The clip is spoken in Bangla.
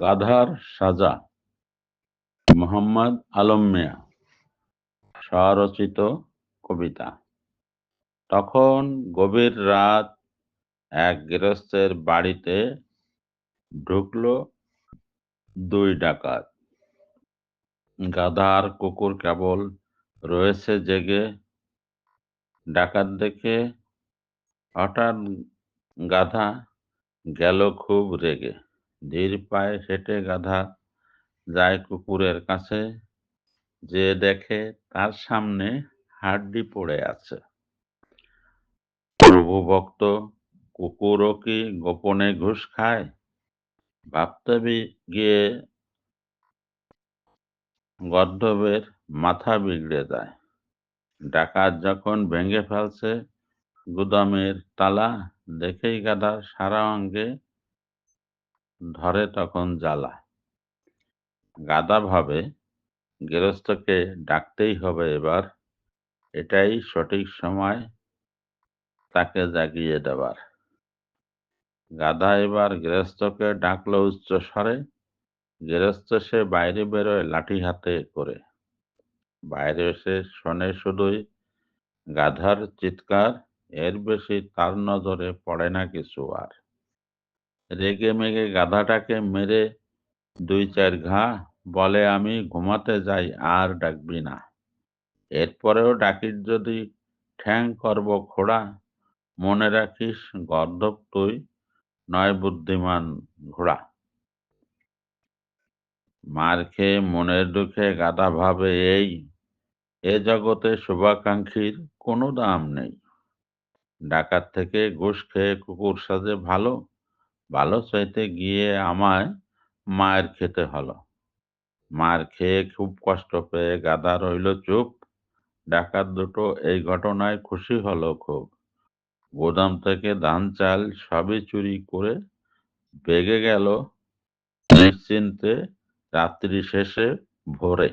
গাধার সাজা, মোহাম্মদ আলম মিয়া, স্বরচিত কবিতা। তখন গভীর রাত এক গৃহস্থের বাড়িতে ঢুকলো দুই ডাকাত। গাধার কুকুর কেবল রয়েছে জেগে। ডাকাত দেখে হঠাৎ গাধা গেল খুব রেগে। ধীর পায়ে হেঁটে গাধা যায় কুকুরের কাছে, যে দেখে তার সামনে হাড্ডি পড়ে আছে। প্রভু ভক্ত, কুকুরও কি গোপনে ঘুষ খায়? ভাবতে গিয়ে গর্দবের মাথা বিগড়ে যায়। ডাকাত যখন ভেঙে ফেলছে, গুদামের তালা দেখেই গাধা সারা অঙ্গে ধরে তখন জ্বালা গাদা ভাবে গৃহস্থকে ডাকতেই হবে এবার, এটাই সঠিক সময় তাকে জাগিয়ে দেবার। গাধা এবার গৃহস্থকে ডাকলো উচ্চ স্বরে, গৃহস্থ সে বাইরে বেরোয় লাঠি হাতে করে। বাইরে এসে শোনে শুধুই গাধার চিৎকার, এর বেশি তার নজরে পড়ে না কিছু আর। রেগে মেগে গাধাটাকে মেরে দুই চার ঘা বলে, আমি ঘুমাতে যাই, আর ডাকবি না। এরপরেও ডাকির যদি ঠ্যাং করব খোড়া, মনে রাখিস গর্ধব তুই নয় বুদ্ধিমান ঘোড়া। মার খেয়ে মনের দুঃখে গাদা ভাবে এই, এ জগতে শুভাকাঙ্ক্ষীর কোনো দাম নেই। ডাকাত থেকে ঘুষ খেয়ে কুকুর সাজে ভালো ভালো চাইতে গিয়ে আমায় মায়ের খেতে হলো। মার খেয়ে খুব কষ্ট পেয়ে গাদা রইল চুপ। ডাকাত দুটো এই ঘটনায় খুশি হলো খুব। গোদাম থেকে ধান, চাল সবই চুরি করে বেগে গেল নিশ্চিন্তে রাত্রি শেষে ভোরে।